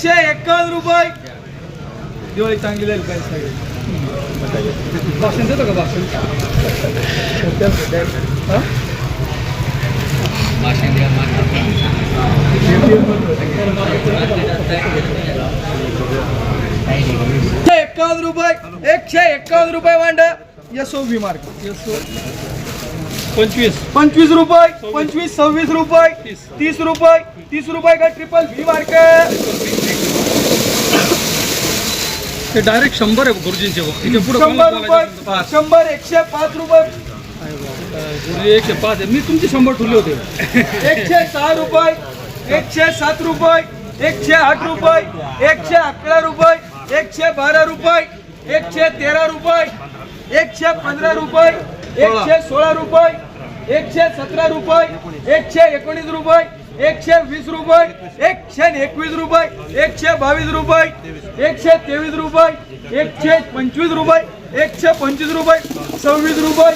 एकशे एकावन्न रुपये. दिवाळी चांगली जाईल काय सगळे भाषण देतो का भाषण? एकावन्न रुपये. एकशे एकावन्न रुपये मांड यसो बी मार्क. पंचवीस. पंचवीस रुपये. पंचवीस सव्वीस रुपये. तीस. रुपये. तीस रुपये का ट्रिपल व्ही मार्क ते डायरेक्ट शंभर आहे गुरुजींचे पुढे शंभर रुपये शंभर एकशे पाच रुपये. गुरुजी एकशे पाच आहे. मी तुमचे शंभर ठुले होते. एकशे सहा रुपये एकशे सात रुपये एकशे आठ रुपये एकशे अकरा रुपये एकशे बारा रुपये एकशे तेरा रुपये एकशे पंधरा रुपये एकशे सोळा रुपये एकशे सतरा रुपये एकशे एकोणीस रुपये एकशे वीस रुपये एकशे एकवीस रुपये एकशे बावीस रुपये एकशे तेवीस रुपये एकशे पंचवीस रुपये एकशे पंचवीस रुपये सव्वीस रुपये.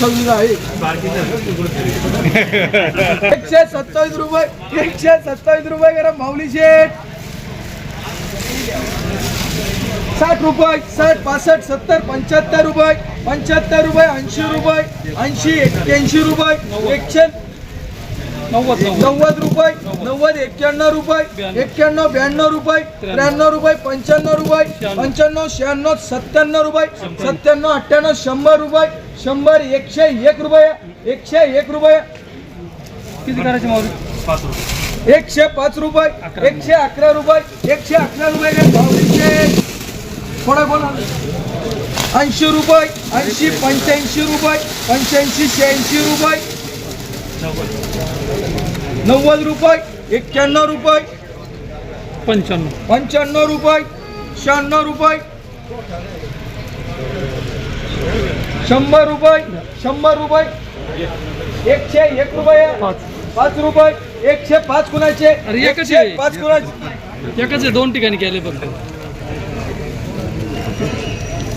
सव्वीस आहे. एकशे सत्तावीस रुपये एकशे सत्तावीस रुपये करा माऊली शेठ. साठ रुपये साठ पासष्ट सत्तर पंच्याहत्तर रुपये पंच्याहत्तर रुपये ऐंशी रुपये ऐंशी एक्क्याऐंशी रुपये एकशे नव्वद रुपये नव्वद. एक्क्याण्णव रुपये एक्क्याण्णव ब्याण्णव रुपये त्र्याण्णव. रुपये पंच्याण्णव रुपये पंच्याण्णव शहाण्णव सत्त्याण्णव रुपये सत्त्याण्णव अठ्ठ्याण्णव शंभर रुपये शंभर एकशे एक रुपये एकशे एक रुपये. किती करायचे माऊली एकशे पाच रुपये एकशे अकरा रुपये एकशे अकरा रुपये थोडा बोला ऐंशी रुपये ऐंशी पंच्याऐंशी रुपये पंच्याऐंशी शहाऐंशी रुपये. नव्वद. रुपये एक्क्याण्णव रुपये. पंच्याण्णव. पंच्याण्णव रुपये शहाण्णव रुपये. शंभर रुपये शंभर रुपये. एकशे एक रुपये. पाच. पाच रुपये. एकशे पाच कुणाचे? अरे एकच आहे. पाच कुणाचे? एकच आहे दोन ठिकाणी केले फक्त.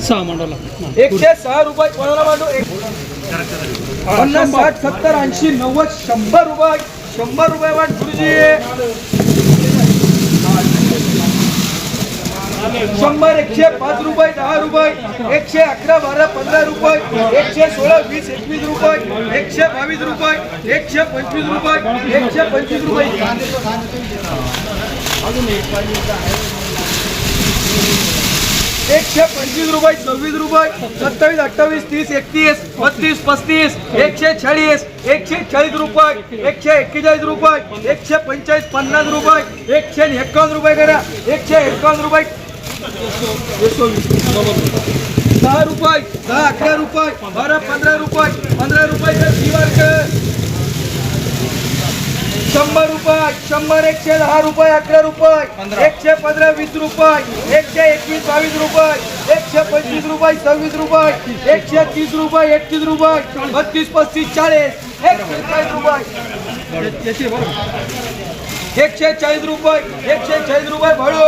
सहा मंडळाला हा. एकशे सहा रुपये कोणाला मांडू? एक पन्नास साठ सत्तर ऐंशी नव्वद शंभर रुपये शंभर रुपये वाट गुरुजी. शंभर एकशे पाच रुपये दहा रुपये एकशे अकरा बारा पंधरा रुपये एकशे सोळा वीस एकवीस रुपये एकशे बावीस रुपये एकशे पंचवीस रुपये एकशे पंचवीस रुपये. एकशे पंचवीस रुपये सव्वीस रुपये सत्तावीस अठ्ठावीस तीस एकतीस बत्तीस पस्तीस एकशे चाळीस एकशे चाळीस रुपये एकशे एक्केचाळीस रुपये एकशे पंचेचाळीस पन्नास रुपये एकशे एकावन्न रुपये करा एकशे एकावन्न रुपये. दहा रुपये दहा अकरा रुपये बारा पंधरा रुपये पंधरा रुपये शंभर रुपये शंभर एकशे दहा रुपये अकरा रुपये एकशे पंधरा वीस रुपये एकशे एकवीस बावीस रुपये एकशे पंचवीस रुपये सव्वीस रुपये एकशे तीस रुपये एकतीस रुपये बत्तीस पस्तीस चाळीस एकशे चाळीस रुपये. एकशे चाळीस रुपये एकशे चाळीस रुपये भाडू.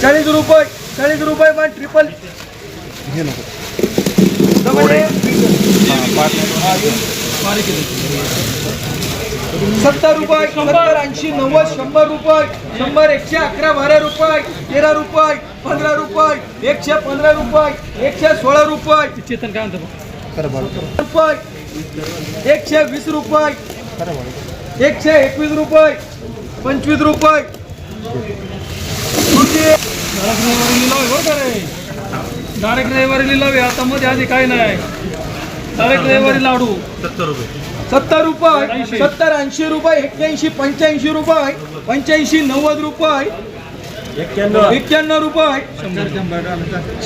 चाळीस रुपये चाळीस रुपये पण ट्रिपल बारीक आहे सत्तर रुपये सत्तर ऐंशी नव्वद शंभर रुपये शंभर एकशे अकरा बारा रुपये तेरा रुपये पंधरा रुपये एकशे पंधरा रुपये एकशे सोळा रुपये चेतन काय म्हणतो? रुपये एकशे वीस रुपये एकशे एकवीस रुपये पंचवीस रुपये. डायरेक्ट रविवारी लिलाव आहे आता मध्ये आधी काही नाही. डायरेक्ट रविवारी लाडू. सत्तर रुपये. सत्तर ऐंशी. रुपये एक्क्याऐंशी पंच्याऐंशी रुपये पंच्याऐंशी नव्वद रुपये. एक्क्याण्णव. रुपये.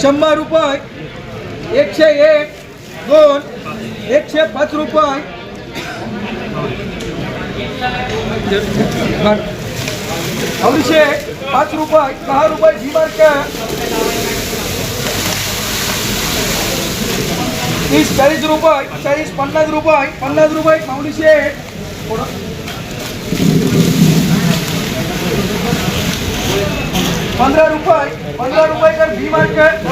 शंभर रुपये. एकशे एक दोन. एकशे पाच रुपये. अडीचशे पाच रुपये. दहा रुपये जी तीस चाळीस रुपये चाळीस पन्नास रुपये पन्नास रुपये माऊलीशे पंधरा रुपये पंधरा रुपये तर भी मार्केट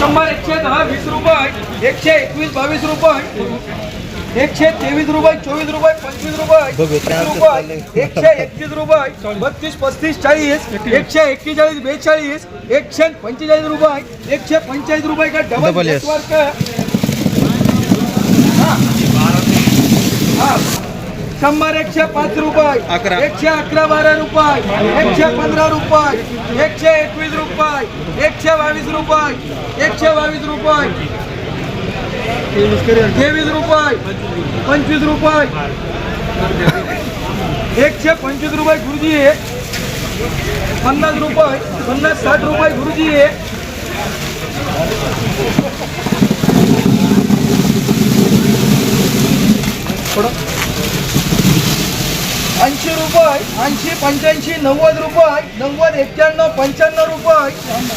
शंभर एकशे दहा वीस रुपये एकशे एकवीस बावीस रुपये. एकशे तेवीस रुपये चोवीस रुपये पंचवीस रुपये रुपये एकशे एकतीस रुपये बत्तीस पस्तीस चाळीस एकशे एक्केचाळीस बेचाळीस एकशे पंचेचाळीस रुपये एकशे पंचेचाळीस रुपये का डबल हा. शंभर एकशे पाच रुपये. एकशे अकरा बारा रुपये एकशे पंधरा रुपये एकशे एकवीस रुपये एकशे बावीस रुपये एकशे बावीस रुपये. तेवीस रुपये पंचवीस रुपये. एकशे पंचवीस रुपये गुरुजी आहे पन्नास रुपये पन्नास साठ रुपये गुरुजी आहे ऐंशी रुपये ऐंशी पंच्याऐंशी नव्वद रुपये नव्वद एक्क्याण्णव पंच्याण्णव रुपये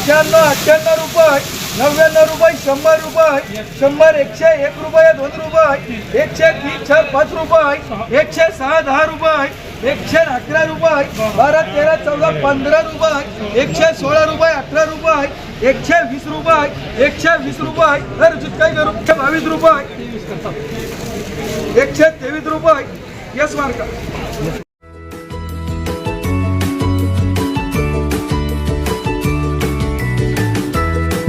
शहाण्णव अठ्ठ्याण्णव रुपये. नव्याण्णव रुपये शंभर रुपये शंभर एकशे एक रुपये दोन रुपये एकशे तीन चार पाच रुपये एकशे सहा दहा रुपये एकशे अकरा रुपये बारा तेरा चौदा पंधरा रुपये एकशे सोळा रुपये अठरा रुपये एकशे वीस रुपये एकशे वीस रुपये तर जित काय करू एकशे बावीस रुपये एकशे तेवीस रुपये येस मार्का.